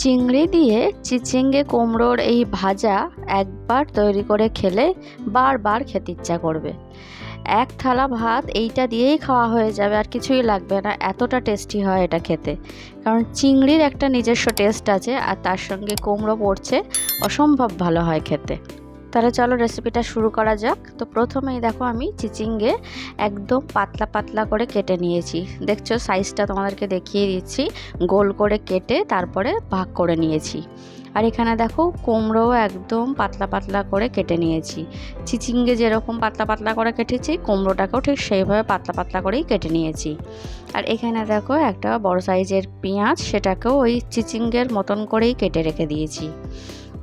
চিংড়ি দিয়ে চিচিঙ্গে কুমড়োর এই ভাজা একবার তৈরি করে খেলে বারবার খেতে ইচ্ছা করবে। এক থালা ভাত এইটা দিয়েই খাওয়া হয়ে যাবে, আর কিছুই লাগবে না। এতটা টেস্টি হয় এটা খেতে। কারণ চিংড়ির একটা নিজস্ব টেস্ট আছে, আর তার সঙ্গে কুমড়ো পড়ছে, অসম্ভব ভালো হয় খেতে। তাহলে চলো রেসিপিটা শুরু করা যাক। তো প্রথমেই দেখো আমি চিচিঙ্গে একদম পাতলা পাতলা করে কেটে নিয়েছি। দেখছ সাইজটা তোমাদেরকে দেখিয়ে দিচ্ছি। গোল করে কেটে তারপরে ভাগ করে নিয়েছি। আর এখানে দেখো কুমড়োও একদম পাতলা পাতলা করে কেটে নিয়েছি। চিচিঙ্গে যেরকম পাতলা পাতলা করে কেটেছি, কুমড়োটাকেও ঠিক সেইভাবে পাতলা পাতলা করেই কেটে নিয়েছি। আর এখানে দেখো একটা বড় সাইজের পেঁয়াজ, সেটাকেও ওই চিচিঙ্গের মতন করেই কেটে রেখে দিয়েছি।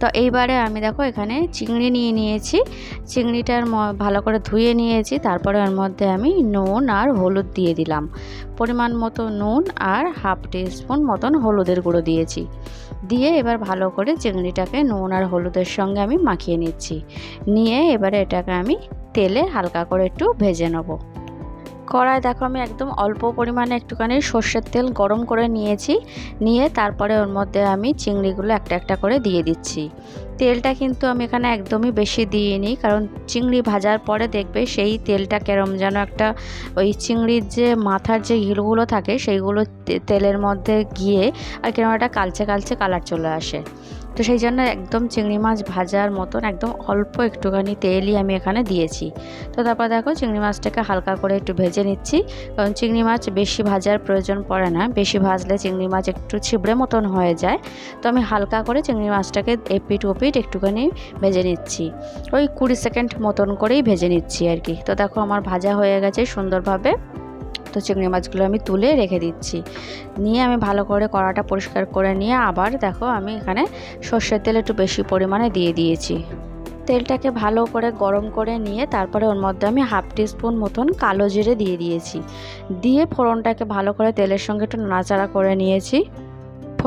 তো এইবারে আমি দেখো এখানে চিংড়ি নিয়ে নিয়েছি। চিংড়িটার ভালো করে ধুয়ে নিয়েছি, তারপরে ওর মধ্যে আমি নুন আর হলুদ দিয়ে দিলাম। পরিমাণ মতো নুন আর হাফ স্পুন মতন হলুদের গুঁড়ো দিয়েছি। দিয়ে এবার ভালো করে চিংড়িটাকে নুন আর হলুদের সঙ্গে আমি মাখিয়ে নিচ্ছি। নিয়ে এবারে এটাকে আমি তেলে হালকা করে একটু ভেজে নেব। কড়াই দেখো আমি একদম অল্প পরিমাণে একটুখানি সর্ষের তেল গরম করে নিয়েছি, নিয়ে তারপরে ওর মধ্যে আমি চিংড়িগুলো একটা একটা করে দিয়ে দিচ্ছি। তেলটা কিন্তু আমি এখানে একদমই বেশি দিইনি, কারণ চিংড়ি ভাজার পরে দেখবে সেই তেলটা কেরম যেন একটা ওই চিংড়ির যে মাথার যে হিলগুলো থাকে, সেইগুলো তেলের মধ্যে গিয়ে আর কেরম একটা কালচে কালচে কালার চলে আসে। তো সেই জন্য একদম চিংড়ি মাছ ভাজার মতন একদম অল্প একটুখানি তেলই আমি এখানে দিয়েছি। তো তারপর দেখো চিংড়ি মাছটাকে হালকা করে একটু ভেজে নিচ্ছি। কারণ চিংড়ি মাছ বেশি ভাজার প্রয়োজন পড়ে না। বেশি ভাজলে চিংড়ি মাছ একটু ছিবড়ে মতন হয়ে যায়। তো আমি হালকা করে চিংড়ি মাছটাকে এপিট ওপিট একটুখানি ভেজে নিচ্ছি। ওই কুড়ি সেকেন্ড মতন করেই ভেজে নিচ্ছি আর কি। তো দেখো আমার ভাজা হয়ে গেছে সুন্দরভাবে। তো চিংড়ি মাছগুলো আমি তুলে রেখে দিচ্ছি। নিয়ে আমি ভালো করে কড়াটা পরিষ্কার করে নিয়ে আবার দেখো আমি এখানে সর্ষের তেল একটু বেশি পরিমাণে দিয়ে দিয়েছি। তেলটাকে ভালো করে গরম করে নিয়ে তারপরে ওর মধ্যে আমি হাফ টিস্পুন মতন কালো জিরে দিয়ে দিয়েছি। দিয়ে ফোড়নটাকে ভালো করে তেলের সঙ্গে একটু নাড়াচাড়া করে নিয়েছি।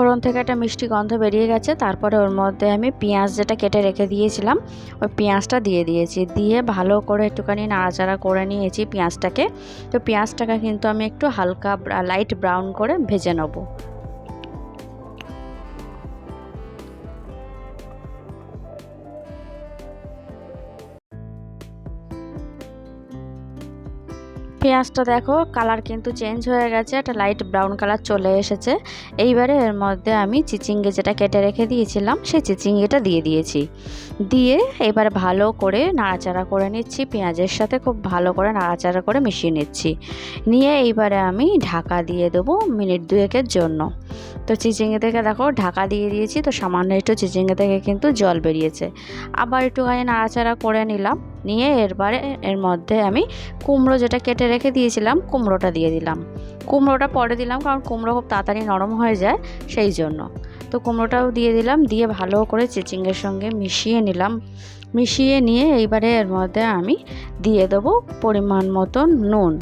ফোড়ন থেকে একটা মিষ্টি গন্ধ বেরিয়ে গেছে, তারপরে ওর মধ্যে আমি পেঁয়াজ যেটা কেটে রেখে দিয়েছিলাম, ওই পেঁয়াজটা দিয়ে দিয়েছি। দিয়ে ভালো করে একটুখানি নাড়াচাড়া করে নিয়েছি পেঁয়াজটাকে। তো পেঁয়াজটাকে কিন্তু আমি একটু হালকা লাইট ব্রাউন করে ভেজে নেব। পেঁয়াজটা দেখো কালার কিন্তু চেঞ্জ হয়ে গেছে, একটা লাইট ব্রাউন কালার চলে এসেছে। এইবারে এর মধ্যে আমি চিচিঙ্গে যেটা কেটে রেখে দিয়েছিলাম, সেই চিচিঙ্গেটা দিয়ে দিয়েছি। দিয়ে এবার ভালো করে নাড়াচাড়া করে নিচ্ছি, পেঁয়াজের সাথে খুব ভালো করে নাড়াচাড়া করে মিশিয়ে নিচ্ছি। নিয়ে এইবারে আমি ঢাকা দিয়ে দেবো মিনিট দুয়েকের জন্য। তো চিচিঙ্গে থেকে দেখো, ঢাকা দিয়ে দিয়েছি, তো সামান্য একটু চিচিঙ্গে থেকে কিন্তু জল বেরিয়েছে। আবার একটুখানি নাড়াচাড়া করে নিলাম। নিয়ে এরবারে এর মধ্যে আমি কুমড়ো যেটা কেটে রেখে দিয়েছিলাম, কুমড়োটা দিয়ে দিলাম। কুমড়োটা পরে দিলাম কারণ কুমড়ো খুব তাড়াতাড়ি নরম হয়ে যায় সেই জন্য। তো কুমড়োটাও দিয়ে দিলাম, দিয়ে ভালো করে চিচিঙ্গের সঙ্গে মিশিয়ে নিলাম। মিশিয়ে নিয়ে এইবারে এর মধ্যে আমি দিয়ে দেবো পরিমাণ মতন নুন।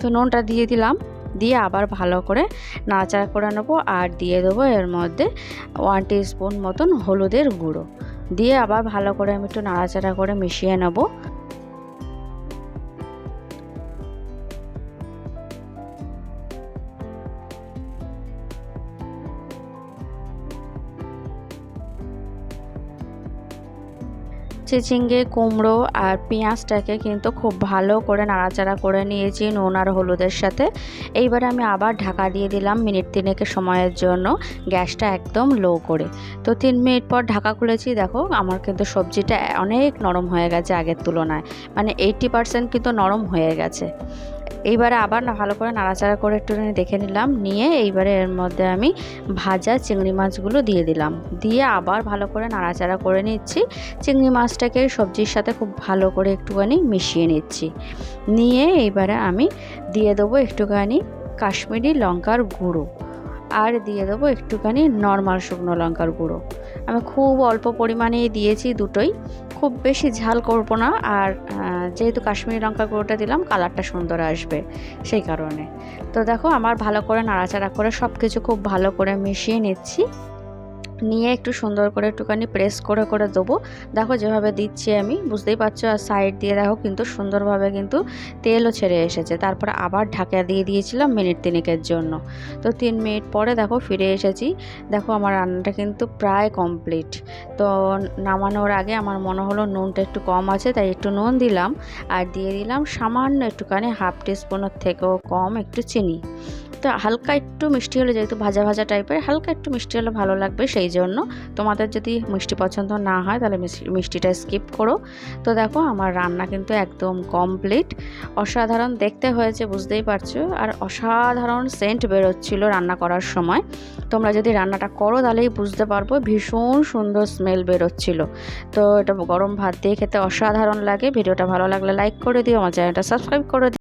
তো নুনটা দিয়ে দিলাম, দিয়ে আবার ভালো করে নাড়াচাড়া করে নেব আর দিয়ে দেবো এর মধ্যে ওয়ান স্পুন মতন হলুদের গুঁড়ো। দিয়ে আবার ভালো করে আমি একটু নাড়াচাড়া করে মিশিয়ে নেব। চিচিঙ্গে, কুমড়ো আর পেঁয়াজটাকে কিন্তু খুব ভালো করে নাড়াচাড়া করে নিয়েছি নুন আর হলুদের সাথে। এইবারে আমি আবার ঢাকা দিয়ে দিলাম মিনিট তিনেকে সময়ের জন্য, গ্যাসটা একদম লো করে। তো তিন মিনিট পর ঢাকা খুলেছি, দেখো আমার কিন্তু সবজিটা অনেক নরম হয়ে গেছে আগের তুলনায়। মানে এইটি পার্সেন্ট কিন্তু নরম হয়ে গেছে। এইবারে আবার ভালো করে নাড়াচাড়া করে একটু দেখে নিলাম, নিয়ে এইবারে এর মধ্যে আমি ভাজা চিংড়ি মাছগুলো দিয়ে দিলাম। দিয়ে আবার ভালো করে নাড়াচাড়া করে নিচ্ছি। চিংড়ি মাছটাকে সবজির সাথে খুব ভালো করে একটুখানি মিশিয়ে নিচ্ছি। নিয়ে এইবারে আমি দিয়ে দেবো একটুখানি কাশ্মীরি লঙ্কার গুঁড়ো। আর দিয়ে দেবো একটুখানি নর্মাল শুকনো লঙ্কার গুঁড়ো। আমি খুব অল্প পরিমাণেই দিয়েছি দুটোই। খুব বেশি ঝাল করব না। আর যেহেতু কাশ্মীরি লঙ্কা গুঁড়োটা দিলাম, কালারটা সুন্দর আসবে সেই কারণে। তো দেখো, আমার ভালো করে নাড়াচাড়া করে সব কিছু খুব ভালো করে মিশিয়ে নিচ্ছি। নিয়ে একটু সুন্দর করে একটুখানি প্রেস করে করে দেবো। দেখো যেভাবে দিচ্ছি আমি, বুঝতেই পারছ? আর সাইড দিয়ে দেখো কিন্তু সুন্দরভাবে কিন্তু তেলও ছেড়ে এসেছে। তারপরে আবার ঢাকা দিয়ে দিয়েছিলাম মিনিট তিনেকের জন্য। তো তিন মিনিট পরে দেখো ফিরে এসেছি। দেখো আমার রান্নাটা কিন্তু প্রায় কমপ্লিট তো নামানোর আগে আমার মনে হলো নুনটা একটু কম আছে, তাই একটু নুন দিলাম। আর দিয়ে দিলাম সামান্য একটুখানি হাফ টিস্পুনের থেকেও কম একটু চিনি। তো হালকা একটু মিষ্টি হলে যেহেতু ভাজা ভাজা টাইপের হালকা একটু মিষ্টি হলে ভালো লাগবে সেই জন্য তোমাদের যদি মিষ্টি পছন্দ না হয় তাহলে মিষ্টিটা স্কিপ করো। তো দেখো আমার রান্না কিন্তু একদম কমপ্লিট অসাধারণ দেখতে হয়েছে, বুঝতেই পারছ? আর অসাধারণ সেন্ট বেরোচ্ছিলো রান্না করার সময়। তোমরা যদি রান্নাটা করো তাহলেই বুঝতে পারব, ভীষণ সুন্দর স্মেল বেরোচ্ছিলো। তো এটা গরম ভাত দিয়ে খেতে অসাধারণ লাগে। ভিডিওটা ভালো লাগলে লাইক করে দিও, আমার চ্যানেলটা সাবস্ক্রাইব করে